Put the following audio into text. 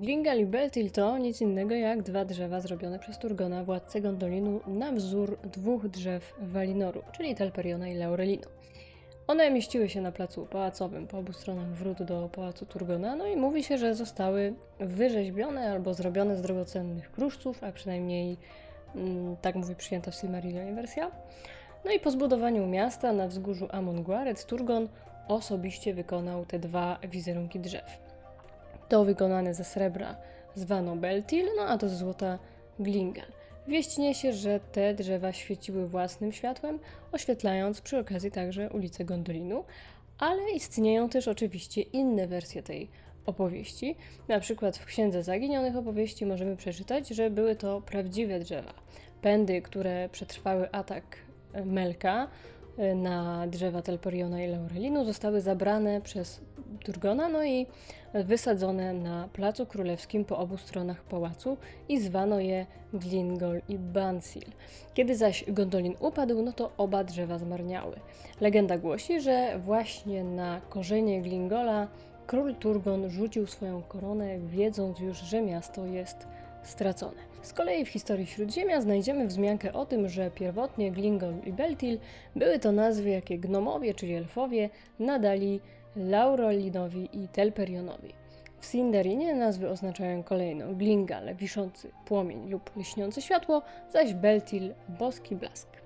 Glingal i Beltil to nic innego jak dwa drzewa zrobione przez Turgona, władcę Gondolinu, na wzór dwóch drzew Walinoru, czyli Telperiona i Laurelinu. One mieściły się na placu pałacowym po obu stronach wrót do pałacu Turgona, no i mówi się, że zostały wyrzeźbione albo zrobione z drogocennych kruszców, a przynajmniej mm, tak mówi przyjęta w wersja. No i po zbudowaniu miasta na wzgórzu Amon-Guaret Turgon osobiście wykonał te dwa wizerunki drzew. To wykonane ze srebra zwano Beltil, no a to ze złota Glingal. Wieść niesie, że te drzewa świeciły własnym światłem, oświetlając przy okazji także ulicę Gondolinu, ale istnieją też oczywiście inne wersje tej opowieści. Na przykład w Księdze Zaginionych Opowieści możemy przeczytać, że były to prawdziwe drzewa. Pędy, które przetrwały atak Melka e, na drzewa Telperiona i Laurelinu, zostały zabrane przez Turgona, no i wysadzone na Placu Królewskim po obu stronach pałacu i zwano je Glingol i Bansil. Kiedy zaś Gondolin upadł, no to oba drzewa zmarniały. Legenda głosi, że właśnie na korzenie Glingola król Turgon rzucił swoją koronę, wiedząc już, że miasto jest stracone. Z kolei w historii Śródziemia znajdziemy wzmiankę o tym, że pierwotnie Glingol i Beltil były to nazwy, jakie gnomowie, czyli elfowie, nadali Laurolinowi i Telperionowi. W Sindarinie nazwy oznaczają kolejno Glingal, wiszący płomień lub lśniące światło, zaś Beltil, boski blask.